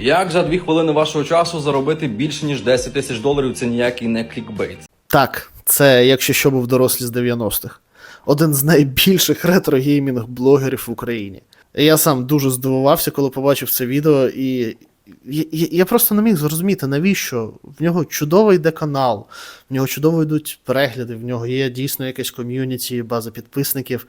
Як за дві хвилини вашого часу заробити більше ніж 10 тисяч доларів? Це ніякий не клікбейт. Так, це якщо що був дорослі з 90-х. Один з найбільших ретро-геймінг блогерів в Україні. Я сам дуже здивувався, коли побачив це відео, і я, я, просто не міг зрозуміти, навіщо. В нього чудово йде канал, в нього чудово йдуть перегляди, в нього є дійсно якесь ком'юніті, база підписників.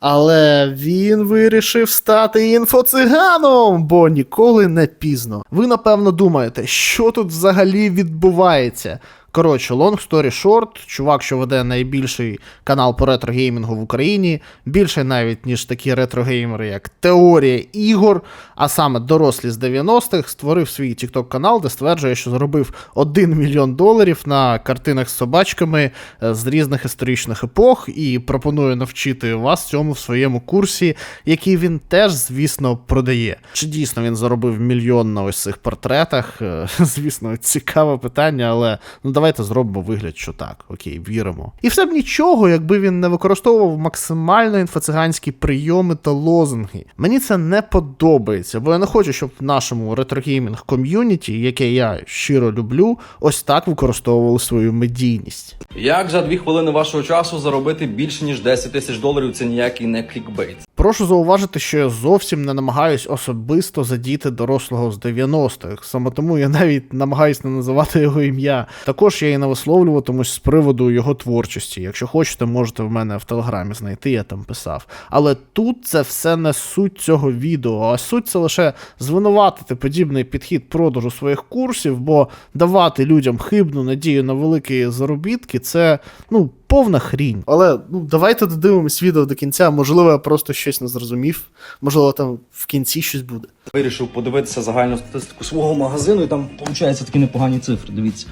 Але він вирішив стати інфоциганом, бо ніколи не пізно. Ви напевно думаєте, що тут взагалі відбувається. Коротше, long story short, чувак, що веде найбільший канал по ретро-геймінгу в Україні, більше навіть, ніж такі ретро-геймери, як Теорія ігор, а саме дорослі з 90-х, створив свій TikTok канал, де стверджує, що заробив 1 мільйон доларів на картинах з собачками е, з різних історичних епох, і пропонує навчити вас цьому в своєму курсі, який він теж, звісно, продає. Чи дійсно він заробив мільйон на ось цих портретах? Е, Звісно, цікаве питання, але ну давайте зробимо вигляд, що так, окей, віримо. І все б нічого, якби він не використовував максимально інфоциганські прийоми та лозунги. Мені це не подобається, бо я не хочу, щоб в нашому ретрогеймінг ком'юніті, яке я щиро люблю, ось так використовували свою медійність. Як за дві хвилини вашого часу заробити більше ніж 10 тисяч доларів? Це ніякий не клікбейт. Прошу зауважити, що я зовсім не намагаюсь особисто задіти дорослого з 90-х. Саме тому я навіть намагаюсь не називати його ім'я. Також я і не висловлюватимусь з приводу його творчості. Якщо хочете, можете в мене в телеграмі знайти, я там писав. Але тут це все не суть цього відео, а суть це лише звинуватити подібний підхід продажу своїх курсів, бо давати людям хибну надію на великі заробітки це ну. Повна хрінь. Але ну давайте додивимось відео до кінця. Можливо, я просто щось не зрозумів. Можливо, там в кінці щось буде. Вирішив подивитися загальну статистику свого магазину, і там виходить такі непогані цифри. Дивіться.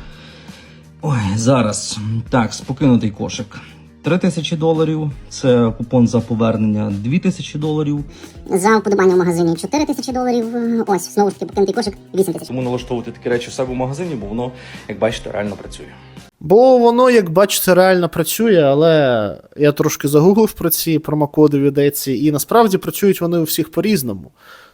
Ой, зараз. Так, спокинутий кошик. 3 тисячі доларів. Це купон за повернення 2 тисячі доларів. За вподобання в магазині 4 тисячі доларів. Ось, знову ж таки, покинутий кошик 8 тисяч. Тому налаштовувати такі речі в себе в магазині, бо воно, як бачите, реально працює. Бо воно, як бачите, реально працює, але я трошки загуглив про ці промокоди в ідеці, і насправді працюють вони у всіх по-різному.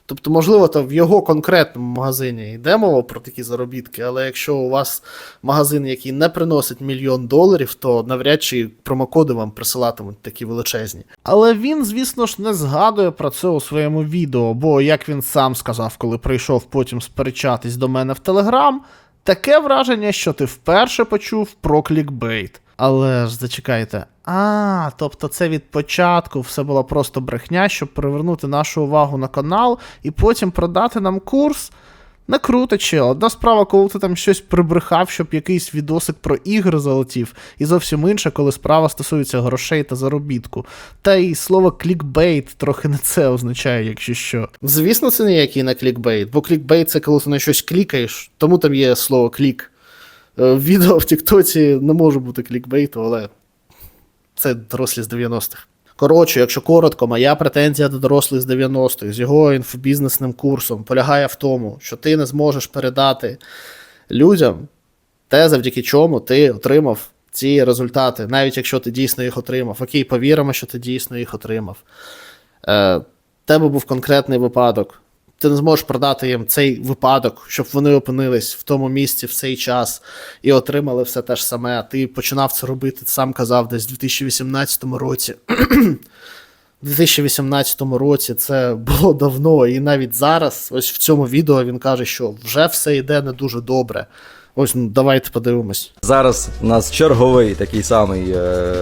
Тобто, можливо, там в його конкретному магазині йде мова про такі заробітки, але якщо у вас магазин, який не приносить мільйон доларів, то навряд чи промокоди вам присилатимуть такі величезні. Але він, звісно ж, не згадує про це у своєму відео, бо як він сам сказав, коли прийшов потім сперечатись до мене в Телеграм, таке враження, що ти вперше почув про клікбейт. Але ж зачекайте. А, тобто це від початку все була просто брехня, щоб привернути нашу увагу на канал і потім продати нам курс. Не круто, чел. Одна справа, коли ти там щось прибрехав, щоб якийсь відосик про ігри залетів, і зовсім інша, коли справа стосується грошей та заробітку. Та й слово клікбейт трохи не це означає, якщо що. Звісно, це ніякий не клікбейт, бо клікбейт це коли ти на щось клікаєш, тому там є слово клік. Е, Відео в Тіктоці не може бути клікбейту, але це дорослі з 90-х. Коротше, якщо коротко, моя претензія до дорослих з 90-х з його інфобізнесним курсом полягає в тому, що ти не зможеш передати людям те, завдяки чому ти отримав ці результати, навіть якщо ти дійсно їх отримав. Окей, повіримо, що ти дійсно їх отримав. Е, тебе був конкретний випадок. Ти не зможеш продати їм цей випадок, щоб вони опинились в тому місці в цей час і отримали все те ж саме. Ти починав це робити, ти сам казав, десь в 2018 році. У 2018 році це було давно, і навіть зараз, ось в цьому відео він каже, що вже все йде не дуже добре. Ось ну давайте подивимось. Зараз у нас черговий такий самий е,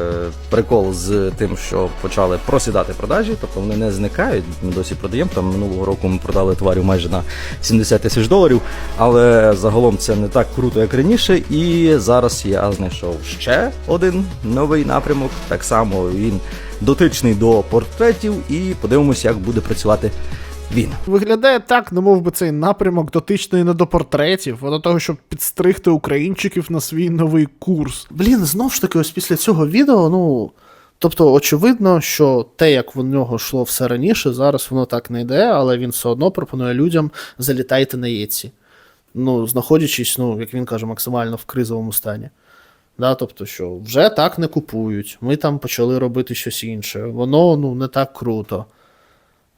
прикол з тим, що почали просідати продажі, тобто вони не зникають. Ми досі продаємо. Там минулого року ми продали товарів майже на 70 тисяч доларів. Але загалом це не так круто, як раніше. І зараз я знайшов ще один новий напрямок. Так само він дотичний до портретів, і подивимося, як буде працювати він. Виглядає так, немов би цей напрямок дотичний не до портретів, а до того, щоб підстригти українчиків на свій новий курс. Блін, знов ж таки, ось після цього відео, ну. Тобто, очевидно, що те, як в нього йшло все раніше, зараз воно так не йде, але він все одно пропонує людям залітайте на єці. Ну, знаходячись, ну, як він каже, максимально в кризовому стані. Да, тобто, що вже так не купують. Ми там почали робити щось інше. Воно ну, не так круто.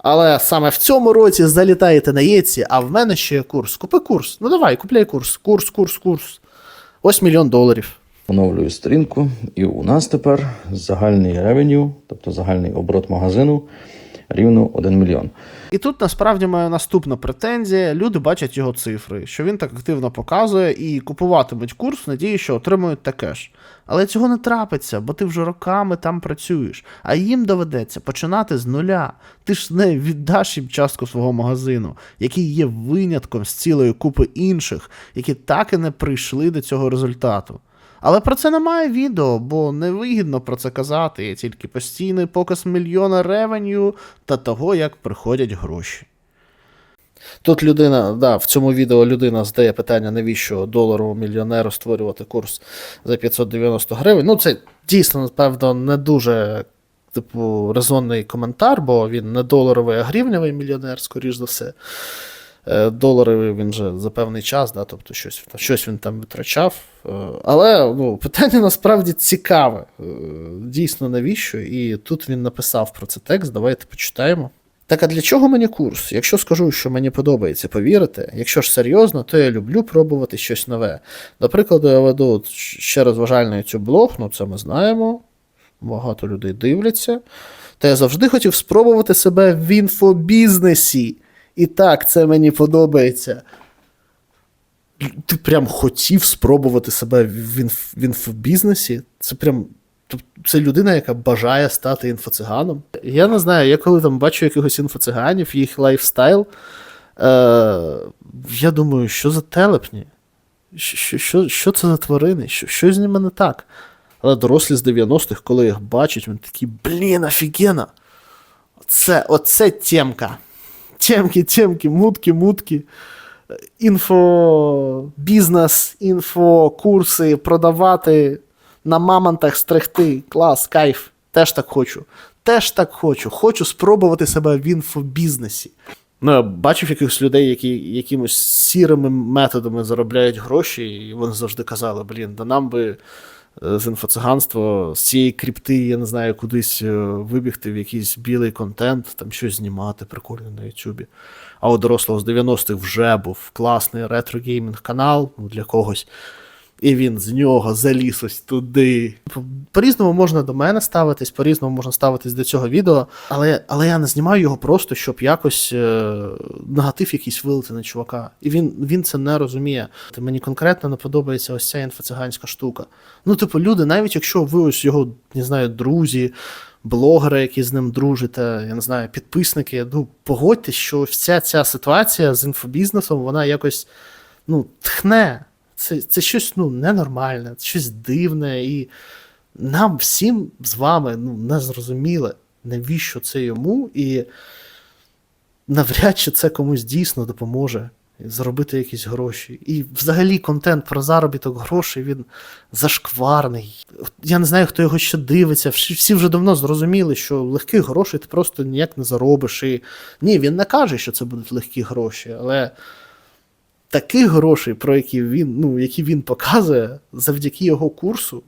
Але саме в цьому році залітаєте на єці, а в мене ще є курс. Купи курс. Ну давай, купляй курс. Курс, курс, курс. Ось мільйон доларів. Оновлюю сторінку, і у нас тепер загальний ревеню, тобто загальний оборот магазину, рівно 1 мільйон. І тут насправді моя наступна претензія. Люди бачать його цифри, що він так активно показує і купуватимуть курс надії, що отримують таке ж. Але цього не трапиться, бо ти вже роками там працюєш, а їм доведеться починати з нуля. Ти ж не віддаш їм частку свого магазину, який є винятком з цілої купи інших, які так і не прийшли до цього результату. Але про це немає відео, бо невигідно про це казати, тільки постійний показ мільйона ревеню та того, як приходять гроші. Тут людина, да, в цьому відео людина задає питання, навіщо доларовому мільйонеру створювати курс за 590 гривень. Ну, це дійсно, напевно, не дуже типу, резонний коментар, бо він не доларовий, а гривневий мільйонер, скоріш за все. Е, Доларовий він вже за певний час, да, тобто щось, щось він там витрачав. Е, Але ну, питання насправді цікаве. Е, Дійсно, навіщо? І тут він написав про це текст. Давайте почитаємо. Так а для чого мені курс? Якщо скажу, що мені подобається, повірите. Якщо ж серйозно, то я люблю пробувати щось нове. До прикладу, я веду ще розважальний YouTube блог, ну це ми знаємо. Багато людей дивляться. Та я завжди хотів спробувати себе в інфобізнесі. І так, це мені подобається. Ти прям хотів спробувати себе в, інф, в інфобізнесі? Це прям. Це людина, яка бажає стати інфоциганом. Я не знаю, я коли там бачу якихось інфоциганів, їх лайфстайл. Е, я думаю, що за телепні? Що, що, що це за тварини? Що, що з ними не так? Але дорослі з 90-х, коли їх бачать, вони такі, блін, офігенно. Оце, оце темка. Темки, темки, мутки, мутки. Інфобізнес, інфокурси, продавати, на мамонтах стригти. Клас, кайф. Теж так хочу. Теж так хочу. Хочу спробувати себе в інфобізнесі. Ну, я бачив якихось людей, які якимось сірими методами заробляють гроші, і вони завжди казали: блін, да нам би з інфоциганства, з цієї крипти, я не знаю, кудись е, вибігти в якийсь білий контент, там щось знімати прикольно на Ютубі. А у дорослого з 90-х вже був класний ретро-геймінг канал ну, для когось. І він з нього заліз ось туди. По-різному можна до мене ставитись, по-різному можна ставитись до цього відео, але, але я не знімаю його просто, щоб якось е, негатив якийсь вилити на чувака. І він, він це не розуміє. Мені конкретно не подобається ось ця інфоциганська штука. Ну, типу, люди, навіть якщо ви ось його, не знаю, друзі, блогери, які з ним дружите, я не знаю, підписники, ну погодьтесь, що вся ця ситуація з інфобізнесом, вона якось ну, тхне. Це, це щось ну, ненормальне, щось дивне, і нам всім з вами ну, не зрозуміло, навіщо це йому, і навряд чи це комусь дійсно допоможе заробити якісь гроші. І взагалі контент про заробіток грошей він зашкварний. Я не знаю, хто його ще дивиться. Всі вже давно зрозуміли, що легких грошей ти просто ніяк не заробиш. І ні, він не каже, що це будуть легкі гроші, але таких грошей, про які він, ну, які він показує, завдяки його курсу,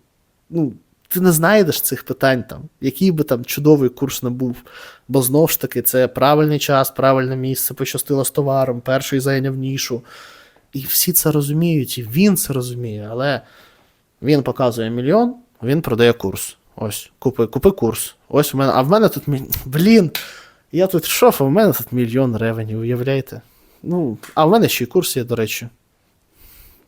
ну, ти не знайдеш цих питань там, який би там чудовий курс не був. Бо знову ж таки, це правильний час, правильне місце, пощастило з товаром, перший зайняв нішу. І всі це розуміють, і він це розуміє, але він показує мільйон, він продає курс. Ось, купи, купи курс. Ось у мене. А в мене тут Блін. Я тут шоф, а в мене тут мільйон ревені, уявляєте? Ну, а в мене ще й курс є, до речі.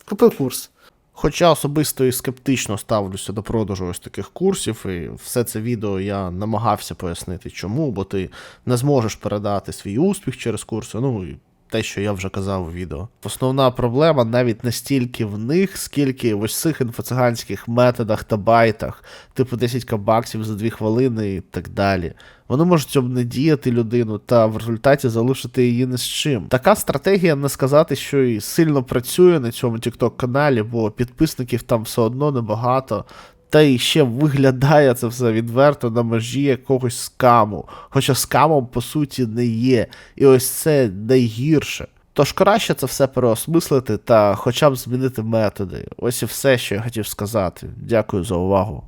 Купив курс. Хоча особисто і скептично ставлюся до продажу ось таких курсів, і все це відео я намагався пояснити, чому, бо ти не зможеш передати свій успіх через курси. Ну і те, що я вже казав у відео. Основна проблема навіть не стільки в них, скільки в ось цих інфоциганських методах та байтах, типу 10 баксів за 2 хвилини і так далі. Вони можуть обнедіяти людину та в результаті залишити її ні з чим. Така стратегія не сказати, що і сильно працює на цьому TikTok каналі, бо підписників там все одно небагато. Та і ще виглядає це все відверто на межі якогось скаму. Хоча скамом по суті не є. І ось це найгірше. Тож краще це все переосмислити та хоча б змінити методи. Ось і все, що я хотів сказати. Дякую за увагу.